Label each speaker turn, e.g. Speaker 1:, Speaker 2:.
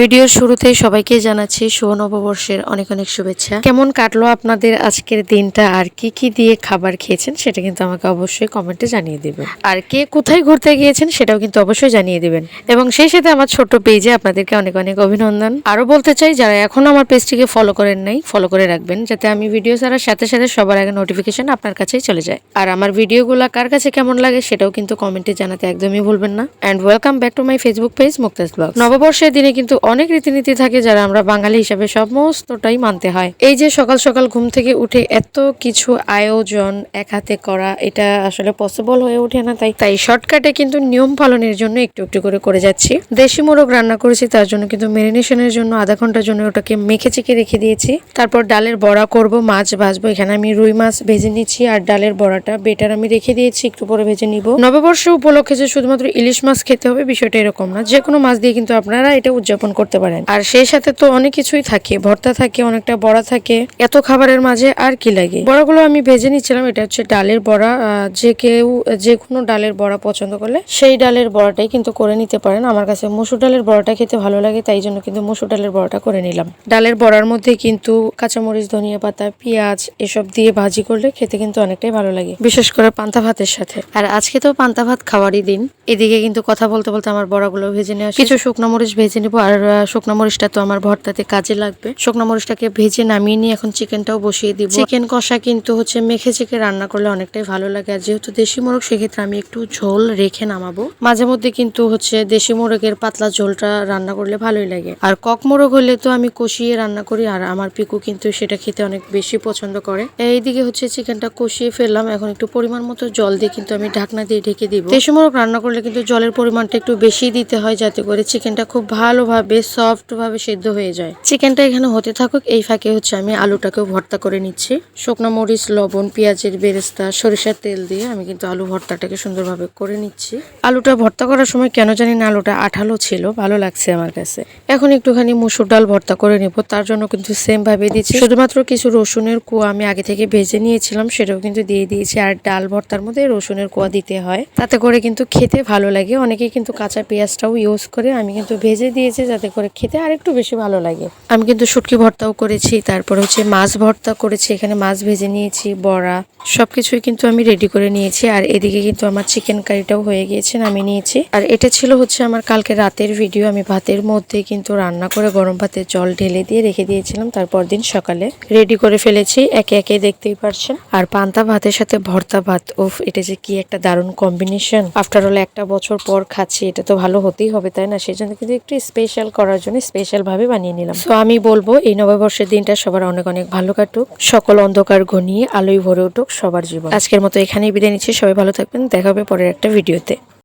Speaker 1: ভিডিওর শুরুতেই সবাইকে জানাচ্ছি শুভ নববর্ষের অনেক অনেক শুভেচ্ছা। কেমন কাটলো আপনাদের আজকের দিনটা? আর কি কি দিয়ে খাবার খেয়েছেন? সেটা কিন্তু আমাকে অবশ্যই কমেন্টে জানিয়ে দেবেন। আর কে কোথায় ঘুরতে গিয়েছেন সেটাও কিন্তু অবশ্যই জানিয়ে দেবেন। এবং সেই সাথে আমার ছোট্ট পেজে আপনাদেরকে অনেক অনেক অভিনন্দন। আরও বলতে চাই, যারা এখনও আমার পেজটিকে ফলো করেন নাই ফলো করে রাখবেন, যাতে আমি ভিডিও ছাড়ার সাথে সাথে সবার আগে নোটিফিকেশন আপনার কাছেই চলে যায়। আর আমার ভিডিওগুলো কার কাছে কেমন লাগে সেটাও কিন্তু কমেন্টে জানাতে একদমই ভুলবেন না। And welcome back to my Facebook page Muktaj blog নববর্ষের দিনে কিন্তু অনেক রীতিনীতি থাকে যারা আমরা বাঙালি হিসাবে সমস্তটাই মানতে হয়। এই যে সকাল সকাল ঘুম থেকে উঠে এত কিছু আয়োজন এক হাতে করা, এটা আসলে পসিবল হয়ে ওঠে না, তাই তাই শর্টকাটে কিন্তু নিয়ম পালনের জন্য একটু একটু করে করে যাচ্ছি। দেশি মোরগ রান্না করেছি, তার জন্য কিন্তু মেরিনেশনের জন্য আধা ঘণ্টার জন্য ওটাকে মেখে চেকে রেখে দিয়েছি। তারপর ডালের বড়া করব, মাছ ভাজবো, এখানে আমি রুই মাছ ভেজে নিচ্ছি আর ডালের বড়াটা বেটার আমি রেখে দিয়েছি, একটু পরে ভেজে নিব। নববর্ষ উপলক্ষে যে শুধুমাত্র ইলিশ মাছ খেতে হবে বিষয়টা এরকম না যে কোনো মাছ দিয়ে কিন্তু আপনারা এটা উদযাপন করতে পারেন। আর সেই সাথে তো অনেক কিছুই থাকে। ভর্তা থাকে অনেকটা বড়া থাকে। এত খাবারের মাঝে আর কি লাগে? বড়াগুলো আমি ভেজে নিচ্ছিলাম এটা হচ্ছে ডালের বড়া। যে কেউ যে কোনো ডালের বড়া পছন্দ করলে সেই ডালের বড়াটাই কিন্তু করে নিতে পারেন। আমার কাছে মসুর ডালের বড়াটা খেতে ভালো লাগে তাই জন্য কিন্তু মসুর ডালের বড়াটা করে নিলাম। ডালের বড়ার মধ্যে কিন্তু কাঁচামরিচ ধনিয়া পাতা পেঁয়াজ এসব দিয়ে ভাজি করলে খেতে কিন্তু অনেকটাই ভালো লাগে বিশেষ করে পান্তা ভাতের সাথে। আর আজকে তো পান্তা ভাত খাওয়ারই দিন। এদিকে কিন্তু কথা বলতে বলতে আমার বড়াগুলো ভেজে নেওয়া কিছু শুকনো মরিচ ভেজে নেব আর শুকনো মরিচটা তো আমার ভর্তাতে কাজে লাগবে। শুকনো মরিচটাকে ভেজে নামিয়ে নিয়ে এখন চিকেনটাও বসিয়ে দিব। চিকেন কষা কিন্তু হচ্ছে মেখে চেখে রান্না করলে অনেকটাই ভালো লাগে। আর যেহেতু দেশি মোরগ, সেক্ষেত্রে আমি একটু ঝোল রেখে নামাবো। মাঝে মধ্যে কিন্তু হচ্ছে দেশি মোরগের পাতলা ঝোলটা রান্না করলে ভালোই লাগে। আর কক মোরগ হলে তো আমি কষিয়ে রান্না করি, আর আমার পিকু কিন্তু সেটা খেতে অনেক বেশি পছন্দ করে। এইদিকে হচ্ছে চিকেনটা কষিয়ে ফেললাম। এখন একটু পরিমাণ মতো জল দিয়ে কিন্তু আমি ঢাকনা দিয়ে ঢেকে দিব। দেশি মোরগ রান্না করলে কিন্তু জলের পরিমাণটা একটু বেশি দিতে হয়, যাতে করে চিকেনটা খুব ভালোভাবে সফট ভাবে সেদ্ধ হয়ে যায়। চিকেনটা এখানে হতে থাকুক, এই ফাঁকে হচ্ছে আমি আলুটাকেও ভর্তা করে নিচ্ছি। শুকনো মরিচ, লবণ, পেঁয়াজের বেরেস্তা, সরিষার তেল দিয়ে আমি কিন্তু আলু ভর্তাটাকে সুন্দরভাবে করে নিচ্ছি। আলুটা ভর্তা করার সময় কেন জানি না আলুটা আঠালো ছিল, ভালো লাগছে আমার কাছে। এখন একটুখানি মুসুর ডাল ভর্তা করে নেব, তার জন্য কিন্তু সেম ভাবে দিচ্ছি। শুধুমাত্র কিছু রসুনের কুয়া আমি আগে থেকে ভেজে নিয়েছিলাম, সেটাও কিন্তু দিয়ে দিয়েছি। আর ডাল ভর্তার মধ্যে রসুনের কুয়া দিতে হয়। তাতে করে কিন্তু খেতে ভালো লাগে। অনেকে কিন্তু কাঁচা পেঁয়াজটাও ইউজ করে, আমি কিন্তু ভেজে দিয়েছি যাতে করে খেতে আরেকটু বেশি ভালো লাগে। আমি কিন্তু শুটকি ভর্তাও করেছি, তারপর হচ্ছে মাছ ভর্তা করেছি, এখানে মাছ ভেজে নিয়েছি, বড়া, সবকিছুই কিন্তু আমি রেডি করে নিয়েছি। আর এদিকে কিন্তু আমার চিকেন কারিটাও হয়ে গিয়েছে আমি নিয়েছি। আর এটা ছিল হচ্ছে আমার কালকে রাতের ভিডিও আমি ভাতের মধ্যে কিন্তু রান্না করে গরম ভাতের জল ঢেলে দিয়ে রেখে দিয়েছিলাম, তারপর দিন সকালে রেডি করে ফেলেছি, একে একে দেখতেই পারছেন। আর পান্তা ভাতের সাথে ভর্তা ভাত ওফ এটা যে কি একটা দারুণ কম্বিনেশন আফটার অল একটা বছর পর খাচ্ছি, এটা তো ভালো হতেই হবে, তাই না? সেই জন্য কিন্তু একটু স্পেশাল করার জন্য স্পেশাল ভাবে বানিয়ে নিলাম। তো আমি বলব এই নববর্ষের দিনটা সবার অনেক অনেক ভালো কাটুক। সকল অন্ধকার ঘনিয়ে আলোয় ভরে উঠুক সবার জীবন। আজকের মতো এখানেই বিদায় নিচ্ছি। সবাই ভালো থাকবেন। দেখা হবে পরের একটা ভিডিওতে